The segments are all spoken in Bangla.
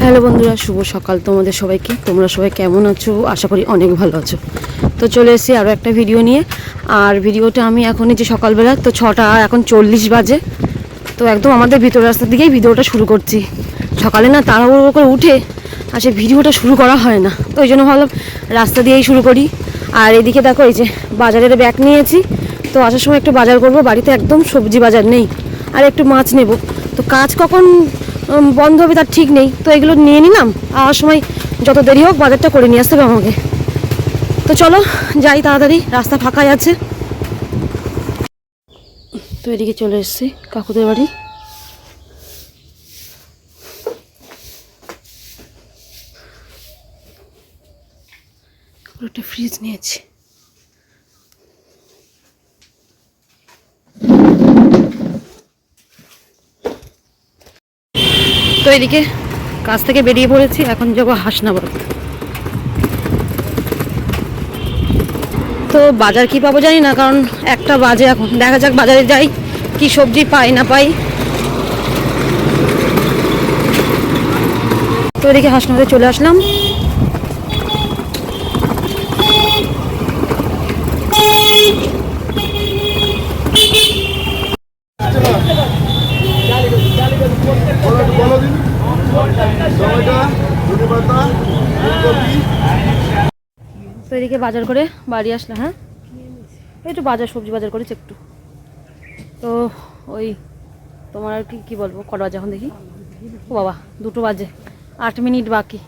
হ্যালো বন্ধুরা, শুভ সকাল তোমাদের সবাইকে। তোমরা সবাই কেমন আছো? আশা করি অনেক ভালো আছো। তো চলে এসেছি আরও একটা ভিডিও নিয়ে। আর ভিডিওটা আমি এখন এই যে সকালবেলা, তো ছটা, এখন চল্লিশ বাজে। তো একদম আমাদের ভিতর রাস্তার দিকেই ভিডিওটা শুরু করছি। সকালে না তাড়াহুড়ো করে উঠে আর সে ভিডিওটা শুরু করা হয় না। তো ওই জন্য ভাবলাম রাস্তা দিয়েই শুরু করি। আর এদিকে দেখো এই যে বাজারের ব্যাগ নিয়েছি। তো আসার সময় একটু বাজার করব, বাড়িতে একদম সবজি বাজার নেই। আর একটু মাছ নেব। তো কাজ কখন বন্ধ হবে তার ঠিক নেই। তো এগুলো নিয়ে নিলাম আর সময় যত দেরি হোক বাজারটা করে নিয়ে আসতে হবে আমাকে। তো চলো, যাই তাড়াতাড়ি, রাস্তা ফাঁকাই আছে। তো এদিকে চলে এসেছি কাকুদের বাড়ি। একটা ফ্রিজ নিয়েছি। তো এদিকে কাজ থেকে বেরিয়ে পড়েছি, এখন যাব হাসনাবাদ। তো বাজার কি পাবো জানি না, কারণ একটা বাজে এখন। দেখা যাক বাজারে যাই, কি সবজি পাই না পাই। তো এদিকে হাসনাবাদে চলে আসলাম বলো দিন টমেটো ধনে পাতা ফুলকপি এদিকে বাজার করে বাড়ি আসলাম হ্যাঁ? একটু বাজার সবজি বাজার করেছি একটু। তো ওই তোমার আর কি, কী বলব, কটা বাজে এখন দেখি? ও বাবা, দুটো বাজে, আট মিনিট বাকি।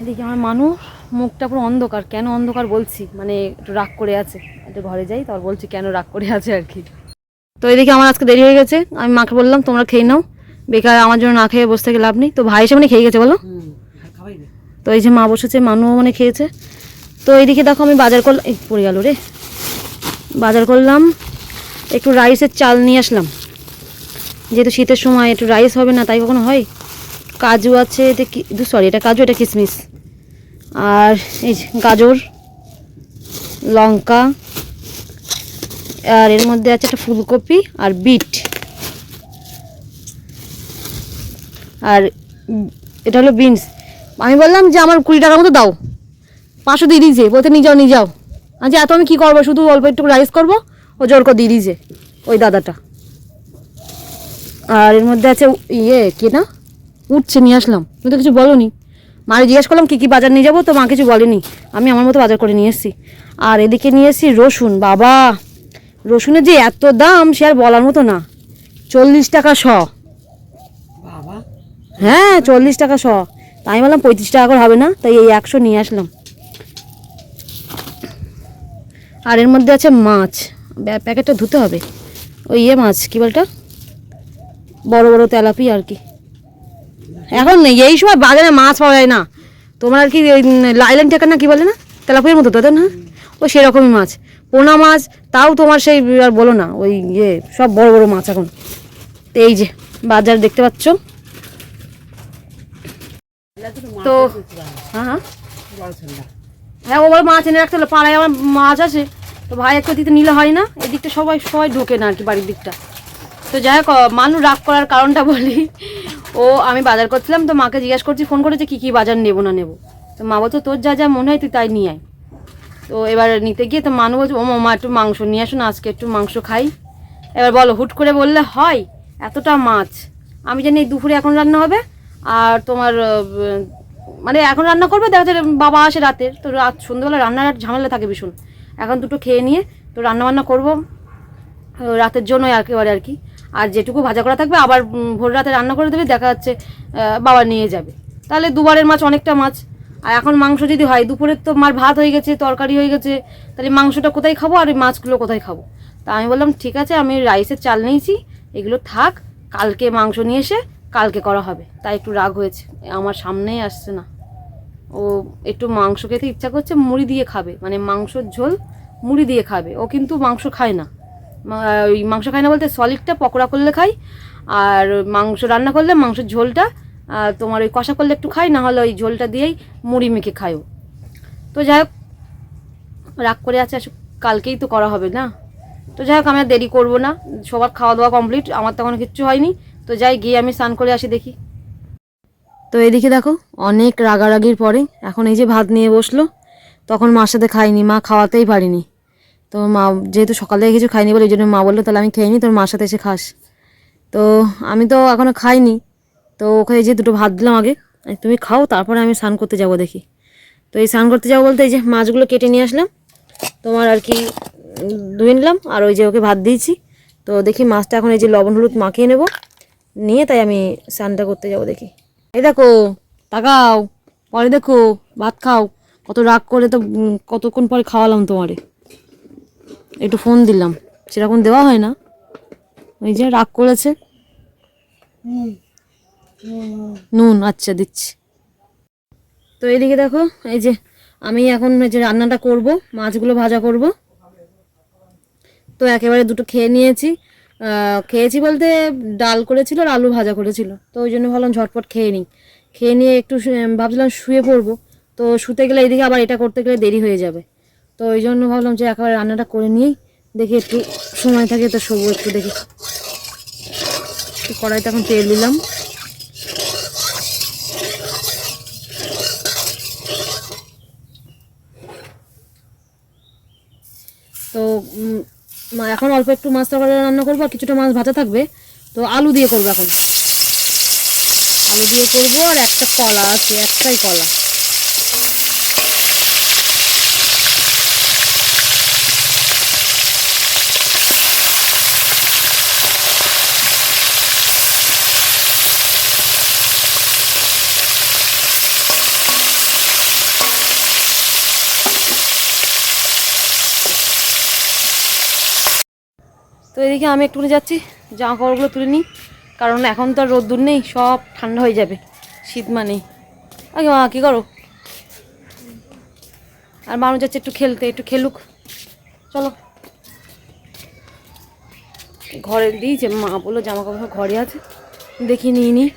এদিকে আমার মানুষ মুখটা পুরো অন্ধকার, কেন অন্ধকার বলছি মানে একটু রাগ করে আছে। একটু ঘরে যাই, তারপর বলছি কেন রাগ করে আছে আর কি। তো এদিকে আমার আজকে দেরি হয়ে গেছে, আমি মাকে বললাম, তোমরা খেয়ে নাও। বেকার, আমার জন্য না খেয়ে বসে থেকে লাভ নেই। তো ভাই এসে মানে খেয়ে গেছে, বলো। তো এই যে মা বসেছে, মানুও মানে খেয়েছে। তো এইদিকে দেখো আমি বাজার করলাম পড়ে গেল রে। বাজার করলাম, একটু রাইসের চাল নিয়ে আসলাম। যেহেতু শীতের সময় একটু রাইস হবে না, তাই কখনো হয়? কাজু আছে কি সরি এটা কাজু, এটা কিশমিশ আর এই গাজর, লঙ্কা, আর এর মধ্যে আছে একটা ফুলকপি আর বিট। আর এটা হলো বিনস। আমি বললাম যে আমার কুড়ি টাকার মতো দাও। পাঁচশো দিয়ে দিয়েছে। বলতে নিয়ে যাও নিয়ে যাও। আচ্ছা এত আমি কী করব? শুধু অল্প একটু রাইস করব? ও জোর করে দিয়ে দিয়েছে ওই দাদাটা। আর এর মধ্যে আছে ইয়ে কে না? উঠছে নিয়ে আসলাম। তুমি তো কিছু বলোনি। মারে জিজ্ঞেস করলাম কী কী বাজার নিয়ে যাব? তো মা কিছু বলেনি। আমি আমার মতো বাজার করে নিয়ে এসেছি। আর এদিকে নিয়ে এসেছি রসুন। বাবা রসুনের যে এত দাম সে আর বলার মতো না। চল্লিশ টাকা শ। হ্যাঁ চল্লিশ টাকা শ। আমি বললাম পঁয়ত্রিশ টাকা করে হবে না, তাই এই একশো নিয়ে আসলাম। আর এর মধ্যে আছে মাছ প্যাকেটটা ধুতে হবে। ওই ইয়ে মাছ, কী বলটা? বড় বড় তেলাপি আর কি। এখন এই সময় বাজারে মাছ পাওয়া যায় না। তোমার আর কি ওই লাইল্যান্ড টাকা না কি বলে না? তেলাপির মতো তো না? ও সেরকমই মাছ। পোনা মাছ, তাও তোমার সেই আর বলো না, ওই ইয়ে সব বড় বড় মাছ এখন। এই যে, বাজার দেখতে পাচ্ছ। তো হ্যাঁ হ্যাঁ। হ্যাঁ ও বলে মাছ এনে রাখতে হলো পাড়ায় আমার মাছ আছে। তো ভাই একটু দিতে নিলে হয় না? এদিকটা সবাই সবাই ঢোকে না আর কি বাড়ির দিকটা। তো যাই হোক মানুষ রাগ করার কারণটা বলি। ও, আমি বাজার করছিলাম, তো মাকে জিজ্ঞাসা করছি, ফোন করেছে, কী কী বাজার নেব না নেব? তো মা বলতো তোর যা যা মনে হয় তুই তাই নিয়ে আয়। তো এবার নিতে গিয়ে তো মানু বলছে, ও মা, একটু মাংস নিয়ে আসুন আজকে একটু মাংস খাই। এবার বলো, হুট করে বললে, হয়, এতটা মাছ। আমি জানি দুপুরে এখন রান্না হবে? আর তোমার মানে এখন রান্না করবে, দেখা যাচ্ছে বাবা আসে রাতের, তো রাত সন্ধ্যেবেলা রান্নার ঝামেলা থাকে ভীষণ। এখন দুটো খেয়ে নিয়ে, তো রান্না বান্না করব রাতের জন্য একেবারে আর কি। আর যেটুকু ভাজা করা থাকবে, আবার ভোর রাতে রান্না করে দেবে, দেখা যাচ্ছে বাবা নিয়ে যাবে। তাহলে দুবারের মাছ অনেকটা মাছ। আর এখন মাংস যদি হয় দুপুরের তো মার ভাত হয়ে গেছে, তরকারি হয়ে গেছে, তাহলে মাংসটা কোথায় খাব আর মাছগুলো কোথায় খাব? তা আমি বললাম, ঠিক আছে, আমি রাইসের চাল নিয়েছি, এগুলো থাক, কালকে মাংস নিয়ে এসে কালকে করা হবে। তাই একটু রাগ হয়েছে। আমার সামনেই আসছে না। ও একটু মাংস খেতে ইচ্ছা করছে, মুড়ি দিয়ে খাবে। মানে মাংসর ঝোল মুড়ি দিয়ে খাবে। ও কিন্তু মাংস খায় না। ওই মাংস খায় না বলতে সলিডটা পকোড়া করলে খাই আর মাংস রান্না করলে মাংসের ঝোলটা তোমার ওই কষা করলে একটু খাই না হলে ওই ঝোলটা দিয়েই মুড়ি মেখে খায় ও। তো যাই হোক, রাগ করে আছে কালকেই তো করা হবে না। তো যাই হোক আমি দেরি করব না। সবার খাওয়া দাওয়া কমপ্লিট। আমার তখন কিচ্ছু হয়নি। তো যাই, গিয়ে আমি স্নান করে আসি দেখি। তো এদিকে দেখো, অনেক রাগারাগির পরে এখন এই যে ভাত নিয়ে বসল, তখন মার সাথে খাইনি, মা খাওয়াতেই পারিনি। তো মা, যেহেতু সকাল কিছু খাইনি বলে এই জন্য মা বলল, তাহলে আমি খেয়ে নিই, তোর মার সাথে এসে খাস। তো আমি তো এখনও খাইনি, তো ওকে এই যে দুটো ভাত দিলাম আগে তুমি খাও, তারপরে আমি স্নান করতে যাব দেখি। তো এই স্নান করতে যাব বলতে এই যে মাছগুলো কেটে নিয়ে আসলাম, তোমার আর কি ধুয়ে নিলাম, আর ওই যে ওকে ভাত দিয়েছি। তো দেখি মাছটা এখন এই যে লবণ, হলুদ মাখিয়ে নেব। নিয়ে তাই আমি স্নানটা করতে যাব দেখি। এই দেখো, তাকাও, পরে দেখো, ভাত খাও। কত রাগ করে তো কতক্ষণ পরে খাওয়ালাম তোমারে। একটু ফোন দিলাম, সেরকম দেওয়া হয় না। ওই যে রাগ করেছে। নুন আচ্ছা দিচ্ছি। তো এদিকে দেখো, এই যে আমি এখন যে রান্নাটা করব, মাছগুলো ভাজা করব। তো একেবারে দুটো খেয়ে নিয়েছি। খেয়েছি বলতে ডাল করেছিল আর আলু ভাজা করেছিল। তো ওই জন্য ভাবলাম ঝটপট খেয়ে নিই। খেয়ে নিয়ে একটু ভাবছিলাম শুয়ে পড়ব। তো শুতে গেলে এদিকে আবার এটা করতে গেলে দেরি হয়ে যাবে। তো ওই জন্য ভাবলাম যে একেবারে রান্নাটা করে নিয়েই দেখি একটু সময় থাকে তো শোবো একটু দেখি। কড়াইতে এখন তেল দিলাম। তো এখন অল্প একটু মাছ তরকারি রান্না করব, আর কিছুটা মাছ ভাজা থাকবে। তো আলু দিয়ে করব এখন। আলু দিয়ে করব, আর একটা কলা আছে, একটাই কলা। তো এদিকে আমি একটুখানি যাচ্ছি, জামা কাপড়গুলো তুলে নিই, কারণ এখন তো আর রোদ্দুর নেই, সব ঠান্ডা হয়ে যাবে, শীত মানেই। আগে মা, কী করো? আর মানুষ যাচ্ছে একটু খেলতে, একটু খেলুক। চলো। ঘরে দিয়েছে মা বলল জামা কাপড় ঘরে আছে দেখি নিই।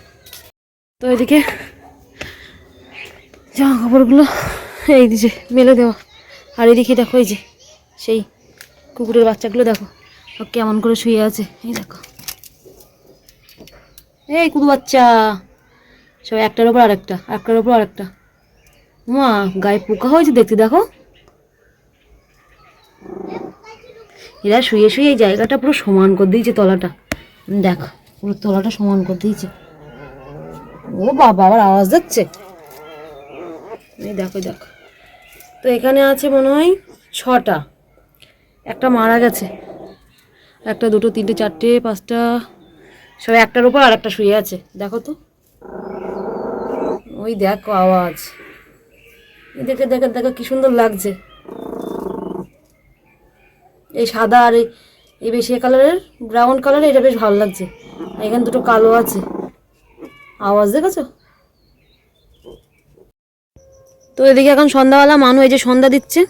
তো এদিকে জামা কাপড়গুলো এই দিছে মেলে দেওয়া, আর এদিকে দেখো এই যে সেই কুকুরের বাচ্চাগুলো দেখো। কেমন করে শুয়ে আছে? এই দেখো। এই কুকুর বাচ্চা। সব একটার ওপর আরেকটা, একটার ওপর আরেকটা। মা, গায়ে পোকা হয়েছে দেখতে, দেখো। এরা শুয়ে শুয়ে এই জায়গাটা পুরো সমান করে দিয়েছে তলাটা। দেখো, পুরো তলাটা সমান করে দিয়েছে। ও বাবা, আবার আওয়াজ যাচ্ছে এই দেখো দেখো। তো এখানে আছে মনে হয় ছটা। একটা মারা গেছে। একটা, দুটো, তিনটে, চারটে, পাঁচটা সব একটার উপর আর একটা শুয়ে আছে। দেখো তো। ওই দেখো আওয়াজ। দেখে দেখে, দেখো কি সুন্দর লাগছে। এই সাদা আর এই- বেশি কালারের, ব্রাউন কালারের, এটা বেশ ভালো লাগছে। এখানে দুটো কালো আছে। আওয়াজ দেখেছ? তো এদিকে এখন সন্ধ্যাবেলা মানু এই যে সন্ধ্যা দিচ্ছে,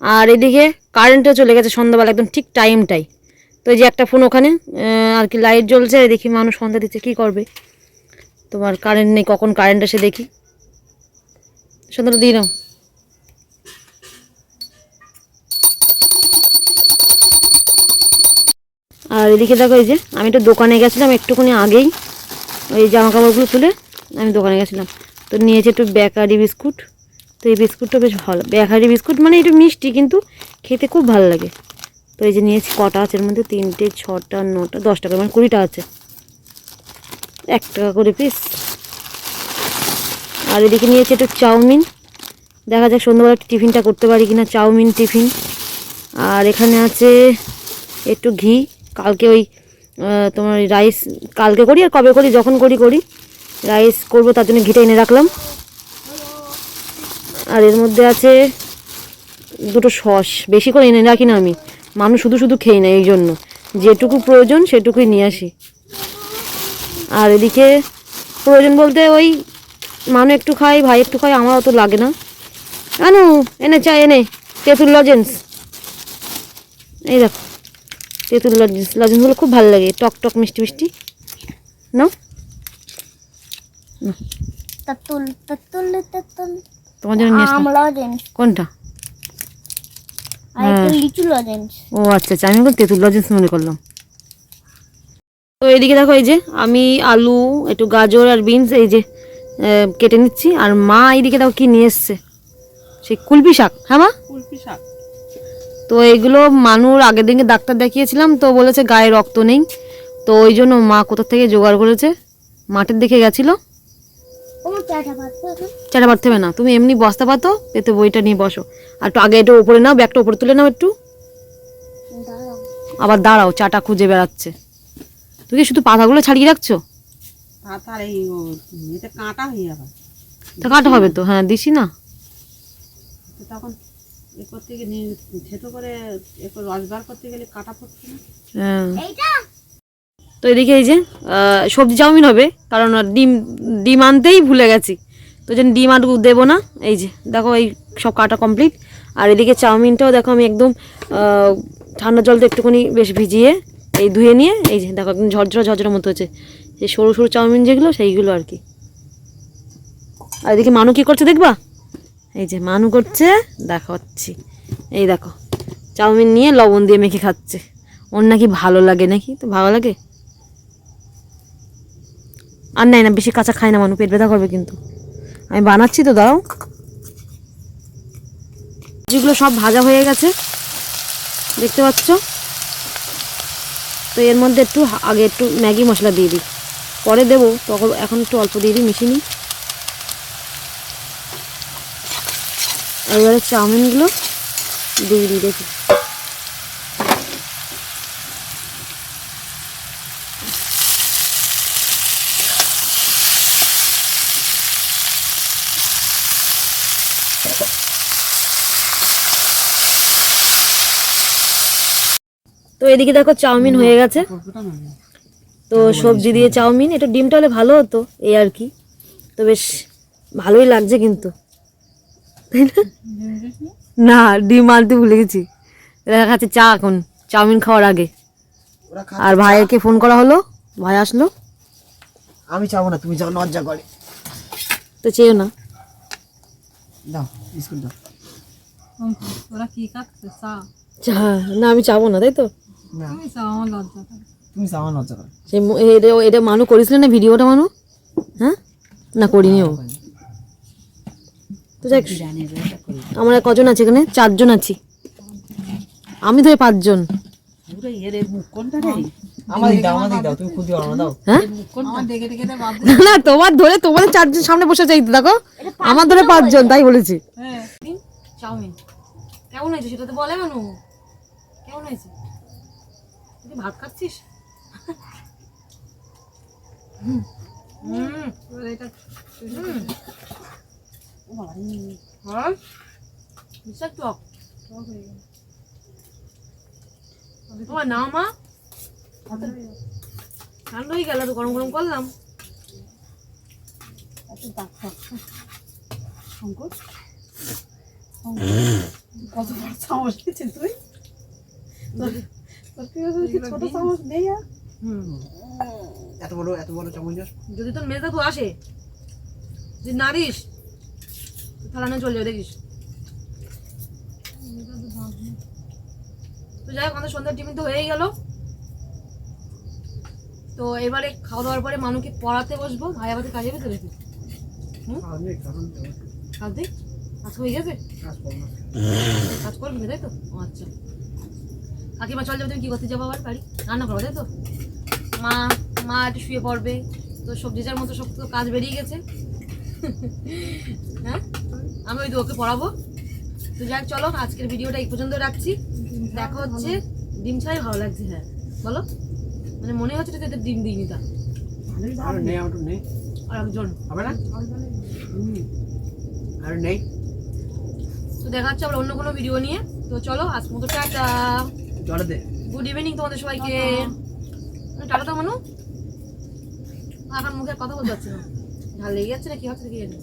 আর এদিকে কারেন্টও চলে গেছে সন্ধ্যাবেলা, একদম ঠিক টাইমটাই তো এই যে একটা ফোন ওখানে আর কি লাইট জ্বলছে দেখি মানুষ সন্ধ্যা দিচ্ছে কি করবে? তোমার কারেন্ট নেই, কখন কারেন্ট আসে দেখি। সন্ধ্যাটা দিয়ে নাও। আর এদিকে দেখো এই যে, আমি একটু দোকানে গেছিলাম একটুখানি আগেই, ওই জামা কাপড়গুলো তুলে আমি দোকানে গেছিলাম। তো নিয়েছি একটু বেকারি বিস্কুট। তো এই বিস্কুটটা বেশ ভালো, বেকারি বিস্কুট মানে একটু মিষ্টি, কিন্তু খেতে খুব ভালো লাগে। তো এই যে নিয়েছি কটা আছে এর মধ্যে তিনটে, ছটা, নটা দশ টাকা মানে কুড়িটা আছে। এক টাকা করে পিস আর এদিকে নিয়েছি একটু চাউমিন। দেখা যাক সন্ধ্যাবেলা একটু টিফিনটা করতে পারি কিনা, চাউমিন, টিফিন। আর এখানে আছে একটু ঘি। কালকে ওই তোমার রাইস কালকে করি আর কবে করি, যখন করি করি। রাইস করব, তার জন্য ঘিটা এনে রাখলাম। আর এর মধ্যে আছে দুটো সস। বেশি করে এনে রাখি না আমি। মানুষ শুধু শুধু খেয়ে না এই জন্য যেটুকু প্রয়োজন সেটুকুই নিয়ে আসি। আর এদিকে প্রয়োজন বলতে ওই মানু একটু খাই ভাই একটু খাই আমার অত লাগে না। আনু এনে চা এনে। তেঁতুল লজেন্স। এই দেখো তেঁতুল লজেন্স। লজেন্সগুলো খুব ভালো লাগে টক টক মিষ্টি মিষ্টি। না তেঁতুল তেঁতুল তেঁতুল। তোমার জন্য নিয়ে কোনটা। লিচু লজেন্স ও আচ্ছা আচ্ছা আমি তেঁতুল লজেন্স মনে করলাম। তো এদিকে দেখো এই যে আমি আলু একটু গাজর আর বিনস এই যে কেটে নিচ্ছি। আর মা এইদিকে দেখো কি নিয়ে এসছে। সেই কুলপি শাক হ্যাঁ মা? কুলপি শাক। তো এইগুলো মানুর আগের দিনকে ডাক্তার দেখিয়েছিলাম তো বলেছে গায়ে রক্ত নেই। তো ওই জন্য মা কোথা থেকে জোগাড় করেছে? মাঠের দিকে গেছিল। চাটা? পারতে হবে না। তুমি এমনি বস্তা পাতো এতে বইটা নিয়ে বসো। আর একটু আগে একটু উপরে নাও ব্যাগটা উপরে তুলে নাও একটু। দাঁড়াও। আবার দাঁড়াও চাটা খুঁজে বেড়াচ্ছে। তুই কি শুধু পাতাগুলো ছাড়িয়ে রাখছো? পাতার এই ও, এতে কাঁটা হয়ে যাবে। তা কাটা হবে তো হ্যাঁ দিছি না। তো তখন করতে গিয়ে থেতো করে রস বার করতে গেলে কাটা পড়ছে না। হ্যাঁ। এইটা? তো এদিকে এই যে সবজি চাউমিন হবে, কারণ ডিম ডিম আনতেই ভুলে গেছি। তো যেন ডিম আর দেবো না, এই যে, দেখো এই সব কাটা কমপ্লিট আর এদিকে চাউমিনটাও দেখো আমি একদম ঠান্ডা জলতে একটুখানি বেশ ভিজিয়ে এই ধুয়ে নিয়ে, এই যে, দেখো একদম ঝরঝরা ঝরঝরা মতো হচ্ছে। এই সরু সরু চাউমিন যেগুলো, সেইগুলো আর কি। আর এদিকে মানু কী করছে দেখবা? এই যে, মানু করছে, দেখাচ্ছি। এই দেখো, চাউমিন নিয়ে লবণ দিয়ে মেখে খাচ্ছে। ওর নাকি ভালো লাগে, নাকি? তো ভালো লাগে? আর নাই না, বেশি কাঁচা খায় না মানুষ, পেট ব্যথা করবে কিন্তু। আমি বানাচ্ছি তো, দাও। যেগুলো সব ভাজা হয়ে গেছে, দেখতে পাচ্ছ? তো এর মধ্যে একটু, আগে একটু ম্যাগি মশলা দিয়ে দিই। পরে দেবো, তখন এখন একটু অল্প দিয়ে দিই, মিশিয়ে নিই। এবারে চাউমিনগুলো দিয়ে দিই, দেখি। তো এদিকে দেখো চাউমিন হয়ে গেছে। তো সবজি দিয়ে চাউমিন এটা ডিমটা হলে ভালো হতো এই আর কি। তো বেশ ভালোই লাগছে কিন্তু। তাই না? না ডিম আনতে ভুলে গেছি। এরা খাচ্ছে চা এখন চাউমিন খাওয়ার আগে। আর ভাইকে ফোন করা হলো ভাই আসলো। আমি চাবো না তুমি যাও লজ্জা করে। তো চেয়েও না। দাও বিস্কুট দাও। ওরা কি খাচ্ছে চা না আমি চাবো না তাই তো? তুমি আমার লজ্জা করে। তুমি চাও আমার লজ্জা করে। সেই এটা এটা মানু করিস না ভিডিওটা মানু? হ্যাঁ? না তো যাক করি আমরা কজন আছে এখানে? চারজন আছি। আমি ধরে পাঁচজন। না হ্যাঁ? না তোমার ধরে তোমাদের চারজন সামনে বসে চাইতে দেখো। আমার ধরে পাঁচজন তাই বলেছি। হ্যাঁ চাউমিন। কেমন হয়েছে সেটা তো বলে মানু। কেমন হয়েছে? তুই ভাত খাচ্ছিস? হুম। এটা হ্যাঁ? বিশাল টক। তোমার নাও মা। ঠান্ডা হয়ে গেল তো গরম গরম করলাম। শঙ্কর? কত বড় চামচ তুই? ছোট চামচ নেই হুম। এত বড় এত বড় চামচ যদি তোর মেজদা তো আসে যদি নারিস তাহলে চলে যাবে দেখিস। তো যাই হোক আমাদের সন্ধ্যার টিফিন তো হয়েই গেল। তো এবারে খাওয়া দাওয়ার পরে মানুষকে পড়াতে বসবো ভাই আমাদের কাজে গেছে দেখি। কাজ দিই কাজ হয়ে গেছে? কাজ করবি তাই তো? আচ্ছা। কাকিমা চল যাবে তুমি কি করতে যাব আবার বাড়ি? রান্না করো তাই তো? মা মা একটু শুয়ে পড়বে তো সবজি যার মতো সব তো কাজ বেরিয়ে গেছে। হ্যাঁ? আমি ওই তো ওকে পড়াবো। তো যাক চলো আজকের ভিডিওটা এই পর্যন্ত রাখছি। দেখা হচ্ছে। ডিম ছাড়াই ভালো লাগছে হ্যাঁ। বলো? মানে মনে হচ্ছে যে এতে ডিম দিইনি তা। আর নেই। আর একজন। হবে না? আর নেই। তো দেখা হচ্ছে আবার অন্য কোনো ভিডিও নিয়ে। তো চলো আজ মতো টাটা। গুড ইভিনিং তোমাদের সবাইকে। টাটা তো মানু। এখন মুখে কথা বলতে পারছি না। ঝাল লেগে যাচ্ছে না কি হচ্ছে কি জানি